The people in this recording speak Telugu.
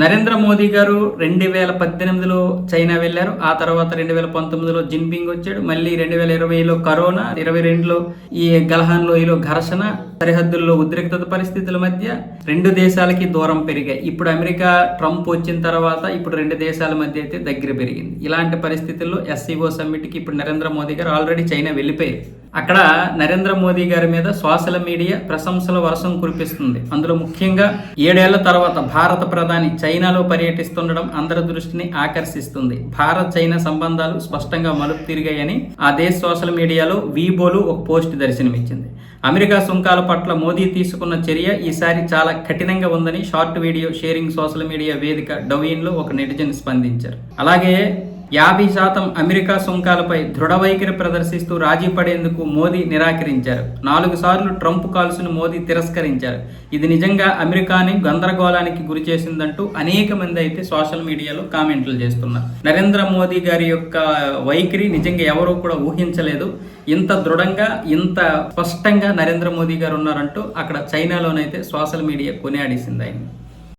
నరేంద్ర మోదీ గారు రెండు వేల పద్దెనిమిదిలో చైనా వెళ్ళారు. ఆ తర్వాత రెండు వేల పంతొమ్మిదిలో జిన్పింగ్ వచ్చాడు. మళ్ళీ రెండు వేల ఇరవైలో కరోనా ఇరవై రెండులో ఈ గల్హాన్ లోయలో ఘర్షణ సరిహద్దుల్లో ఉద్రిక్తత పరిస్థితుల మధ్య రెండు దేశాలకి దూరం పెరిగాయి. ఇప్పుడు అమెరికా ట్రంప్ వచ్చిన తర్వాత ఇప్పుడు రెండు దేశాల మధ్య అయితే దగ్గర పెరిగింది. ఇలాంటి పరిస్థితుల్లో ఎస్సీఓ సమ్మిట్కి ఇప్పుడు నరేంద్ర మోదీ గారు ఆల్రెడీ చైనా వెళ్ళిపోయారు. అక్కడ నరేంద్ర మోదీ గారి మీద సోషల్ మీడియా ప్రశంసల వర్షం కురిపిస్తుంది. అందులో ముఖ్యంగా ఏడేళ్ళ తర్వాత భారత ప్రధాని చైనాలో పర్యటిస్తుండడం అందరి దృష్టిని ఆకర్షిస్తుంది. భారత్ చైనా సంబంధాలు స్పష్టంగా మలుపు తిరిగాయని ఆ దేశ సోషల్ మీడియాలో వీబోలు ఒక పోస్ట్ దర్శనమిచ్చింది. అమెరికా సుంకాల పట్ల మోదీ తీసుకున్న చర్య ఈసారి చాలా కఠినంగా ఉందని short video sharing social media వేదిక డొయిన్లో ఒక నెటిజన్ స్పందించారు. అలాగే యాభై శాతం అమెరికా సుంకాలపై దృఢ వైఖరి ప్రదర్శిస్తూ రాజీ పడేందుకు మోదీ నిరాకరించారు. నాలుగు సార్లు ట్రంప్ కాల్స్ను మోదీ తిరస్కరించారు. ఇది నిజంగా అమెరికాని గందరగోళానికి గురి చేసిందంటూ అనేక మంది అయితే సోషల్ మీడియాలో కామెంట్లు చేస్తున్నారు. నరేంద్ర మోదీ గారి యొక్క వైఖరి నిజంగా ఎవరూ కూడా ఊహించలేదు. ఇంత దృఢంగా ఇంత స్పష్టంగా నరేంద్ర మోదీ గారు ఉన్నారంటూ అక్కడ చైనాలోనైతే సోషల్ మీడియా కొనియాడేసింది ఆయన.